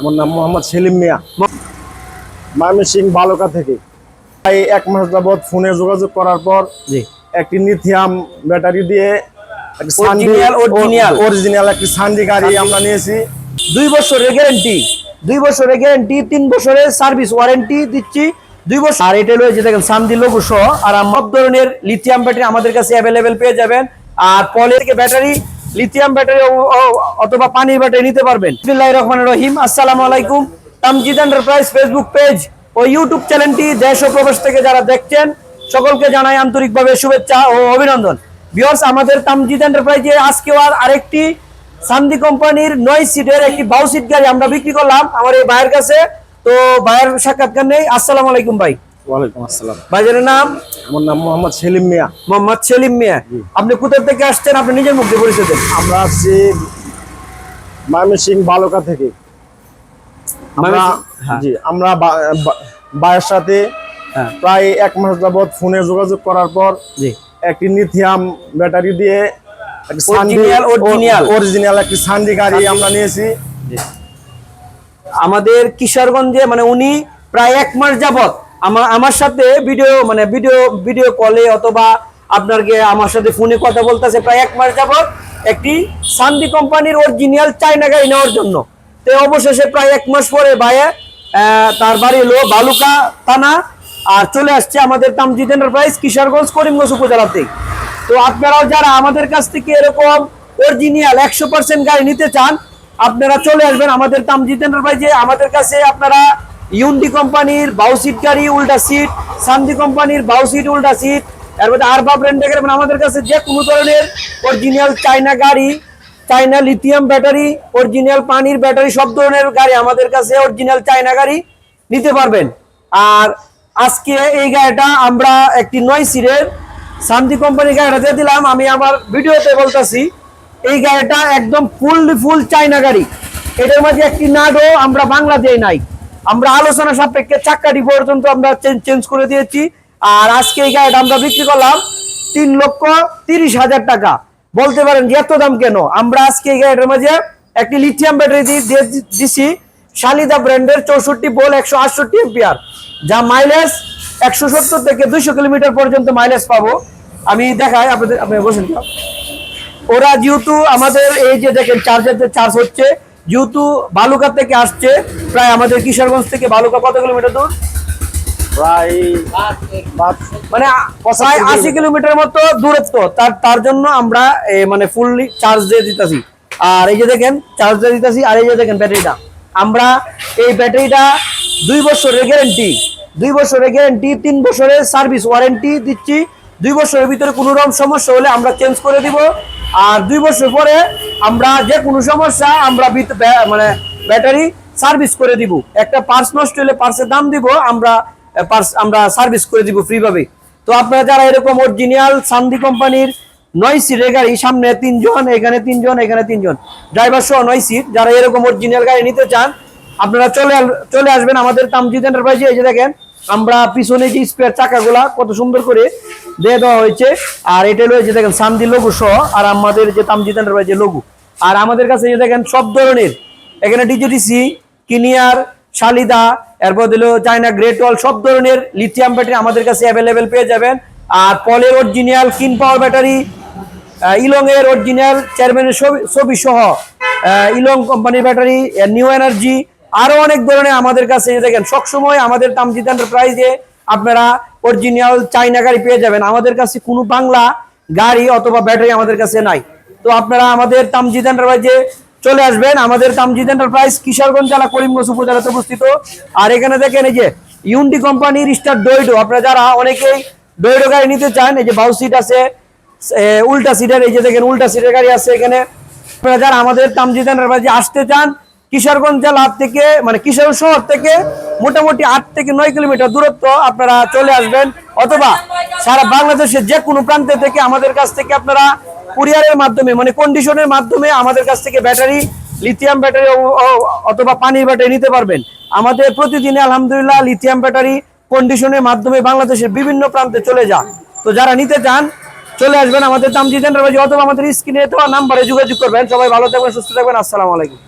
আমার নাম মোহাম্মদ সেলিম মিয়া। ময়মনসিং বালুকা থেকে। প্রায় এক মাস যাবৎ ফোনে যোগাযোগ করার পর জি। একটি লিথিয়াম ব্যাটারি দিয়ে। অরিজিনাল একটি সানডি গাড়ি আমরা নিয়েছি। দুই বছরের গ্যারান্টি দুই বছরের গ্যারান্টি তিন বছরের সার্ভিস ওয়ারেন্টি দিচ্ছি। দুই বছর আর এটা রয়েছে দেখেন লোগো সহ। আর সব ধরনের লিথিয়াম ব্যাটারি আমাদের কাছে অ্যাভেলেবেল পেয়ে যাবেন। আর পলের ব্যাটারি লিথিয়াম ব্যাটারি অথবা পানির ব্যাটারি নিতে পারবেন। রহমানির রহিম। আসসালামু আলাইকুম। তামজিদ এন্টারপ্রাইজ ফেসবুক পেজ ও ইউটিউব চ্যানেলটি দেশ ও প্রবাস থেকে যারা দেখছেন, সকলকে জানাই আন্তরিকভাবে শুভেচ্ছা ও অভিনন্দন। ভিউয়ার্স আমাদের তামজিদ এন্টারপ্রাইজে আজকে আর আরেকটি সান্দি কোম্পানির নয় সিটের একটি বাউ সিট গাড়ি আমরা বিক্রি করলাম আমার এই ভাইয়ের কাছে। তো ভাইয়ের সাক্ষাৎকার নেই। আসসালামু আলাইকুম ভাই। ওয়ালাইকুম আসসালাম। ভাইজানের নাম? আমার নাম মোহাম্মদ সেলিম মিয়া। মোহাম্মদ সেলিম মিয়া। আপনি কোথা থেকে আসছেন? আপনি নিজের মুখে পরিচয় দেন। আমরা আসছি ময়মনসিং বালুকা থেকে। আমরা হ্যাঁ। জি আমরা বা- বা- সাথে হ্যাঁ। প্রায় এক মাস যাবৎ ফোনে যোগাযোগ করার পর একটি নিথিয়াম ব্যাটারি দিয়ে। অরিজিনাল একটি সানডি গাড়ি আমরা নিয়েছি। আমাদের কিশোরগঞ্জে মানে উনি প্রায় এক মাস যাবত আমার আমার সাথে ভিডিও মানে ভিডিও ভিডিও কলে অথবা আপনাকে আমার সাথে ফোনে কথা বলতেছে প্রায় এক মাস যাবত একটি সান্দি কোম্পানির অরিজিনাল চাইনা গাড়ি নেওয়ার জন্য। তো অবশেষে প্রায় এক মাস পরে ভাইয়া তার বাড়ি হলো বালুকা থানা, আর চলে আসছে আমাদের তামজিদ এন্টারপ্রাইজ কিশোরগঞ্জ, করিমগঞ্জ উপজেলাতে। তো আপনারাও যারা আমাদের কাছ থেকে এরকম অরিজিনাল একশো পার্সেন্ট গাড়ি নিতে চান, আপনারা চলে আসবেন আমাদের তামজিদ এন্টারপ্রাইজে আমাদের কাছে আপনারা ইউন্ডি কোম্পানির বাউ সিট গাড়ি উল্টা সিট সান্দি কোম্পানির বাউ সিট উল্টা সিট তারপরে আরবা ব্র্যান্ডের গাড়ি, মানে আমাদের কাছে যে কোনো ধরনের অরিজিনাল চাইনা গাড়ি চাইনা লিথিয়াম ব্যাটারি অরিজিনাল পানির ব্যাটারি সব ধরনের গাড়ি আমাদের কাছে অরিজিনাল চাইনা গাড়ি নিতে পারবেন। আর আজকে এই গাড়িটা আমরা একটি নয় সিটের শান্তি কোম্পানির গাড়িটা দিলাম। আমি আমার ভিডিওতে বলতেছি এই গাড়িটা একদম ফুললি ফুল চাইনা গাড়ি। এটার মাঝে একটি নাটও আমরা বাংলা দিয়ে নাই। আমরা আলোচনা সাপেক্ষে চাক্কাটি পর্যন্ত আমরা চেঞ্জ করে দিয়েছি। আর আজকে এই গাড়িটা আমরা বিক্রি করলাম তিন লক্ষ তিরিশ হাজার টাকা। বলতে পারেন এত দাম কেন? আমরা আজকে এই গাড়িটার মাঝে একটি লিথিয়াম ব্যাটারি দিয়ে দিছি। শালিদা ব্র্যান্ডের চৌষট্টি বল একশো আটষট্টি এম্পিয়ার যা মাইলেজ একশো সত্তর থেকে দুইশো কিলোমিটার পর্যন্ত মাইলেজ পাবো। আমি দেখাই আপনাদের আপনি বসেন। ওরা যেহেতু আমাদের এই যে দেখেন চার্জার চার্জ হচ্ছে যেহেতু বালুকা থেকে আসছে প্রায় আমাদের কিশোরগঞ্জ থেকে বালুকা কত কিলোমিটার দূর? প্রায় মানে প্রায় আশি কিলোমিটার। মতো দূরত্ব। তার তার জন্য আমরা এ, মানে ফুললি চার্জ দিয়ে দিতেছি। আর এই যে দেখেন চার্জ দিয়ে দিতেছি আর এই যে দেখেন ব্যাটারিটা। আমরা এই ব্যাটারিটা দুই বছরের গ্যারেন্টি দুই বছরের গ্যারেন্টি তিন বছরের সার্ভিস ওয়ারেন্টি দিচ্ছি। দুই বছরের ভিতরে কোনো রকম সমস্যা হলে আমরা চেঞ্জ করে দিব। আর দুই বছর পরে আমরা যে কোনো সমস্যা আমরা মানে ব্যাটারি সার্ভিস করে দিব। একটা পার্স নষ্ট হলে পার্সের দাম দিব, আমরা পার্স আমরা সার্ভিস করে দিব ফ্রিভাবে। তো আপনারা যারা এরকম অরিজিনাল সান্দি কোম্পানির নয় সিটের গাড়ি, সামনে তিনজন, এখানে তিনজন এখানে তিনজন ড্রাইভার সহ নয় সিট যারা এরকম অরিজিনাল গাড়ি নিতে চান, আপনারা চলে চলে আসবেন আমাদের তামজিদ এন্টারপ্রাইজে এই যে দেখেন আমরা পিছনে যে স্পেয়ার চাকাগুলা কত সুন্দর করে দিয়ে দেওয়া হয়েছে, আর এটা রয়েছে দেখেন সান্দি লঘু সহ, আর আমাদের যে তামজিদ এন্টারপ্রাইজের লঘু আর আমাদের কাছে যে দেখেন সব ধরনের, এখানে ডিজিটিসি কিনিয়ার শালিদা এরপর দিল চায়না গ্রেট ওয়াল সব ধরনের লিথিয়াম ব্যাটারি আমাদের কাছে অ্যাভেলেবেল পেয়ে যাবেন। আর পলের অরিজিনাল কিন পাওয়ার ব্যাটারি ইলং এর অরিজিনাল চেয়ারম্যানের ছবি সহ ইলং কোম্পানির ব্যাটারি নিউ এনার্জি আরও অনেক ধরনের আমাদের কাছে দেখেন সবসময় আমাদের তামজিদ এন্টারপ্রাইজে আপনারা অরিজিনাল চাইনা গাড়ি পেয়ে যাবেন। আমাদের কাছে কোনো বাংলা গাড়ি অথবা ব্যাটারি আমাদের কাছে নাই। তো আপনারা আমাদের তামজিদ এন্টারপ্রাইজে চলে আসবেন। আমাদের তামজিদ এন্টারপ্রাইজ কিশোরগঞ্জ জেলা, করিমগঞ্জ উপজেলাতে অবস্থিত। আর এখানে দেখেন এই যে ইউন্ডি কোম্পানির স্টার ডোইডো আপনারা যারা অনেকেই ডোইডো গাড়ি নিতে চান, এই যে বাউ সিট আছে উল্টা সিটের, এই যে দেখেন উল্টা সিটের গাড়ি আছে এখানে। আপনারা যারা আমাদের তামজিদ এন্টারপ্রাইজে আসতে চান কিশোরগঞ্জ জেলা থেকে মানে কিশোর শহর থেকে মোটামুটি আট থেকে নয় কিলোমিটার দূরত্ব আপনারা চলে আসবেন। অথবা সারা বাংলাদেশের যে কোনো প্রান্তে থেকে আমাদের কাছ থেকে আপনারা কুরিয়ারের মাধ্যমে মানে কন্ডিশনের মাধ্যমে আমাদের কাছ থেকে ব্যাটারি লিথিয়াম ব্যাটারি অথবা পানির ব্যাটারি নিতে পারবেন। আমাদের প্রতিদিনে আলহামদুলিল্লাহ লিথিয়াম ব্যাটারি কন্ডিশনের মাধ্যমে বাংলাদেশের বিভিন্ন প্রান্তে চলে যান তো যারা নিতে চান, চলে আসবেন। আমাদের তামজি এন্টারপ্রাইজ অথবা আমাদের স্ক্রিনে দেওয়া নাম্বারে যোগাযোগ করবেন। সবাই ভালো থাকবেন, সুস্থ থাকবেন। আসসালামু আলাইকুম।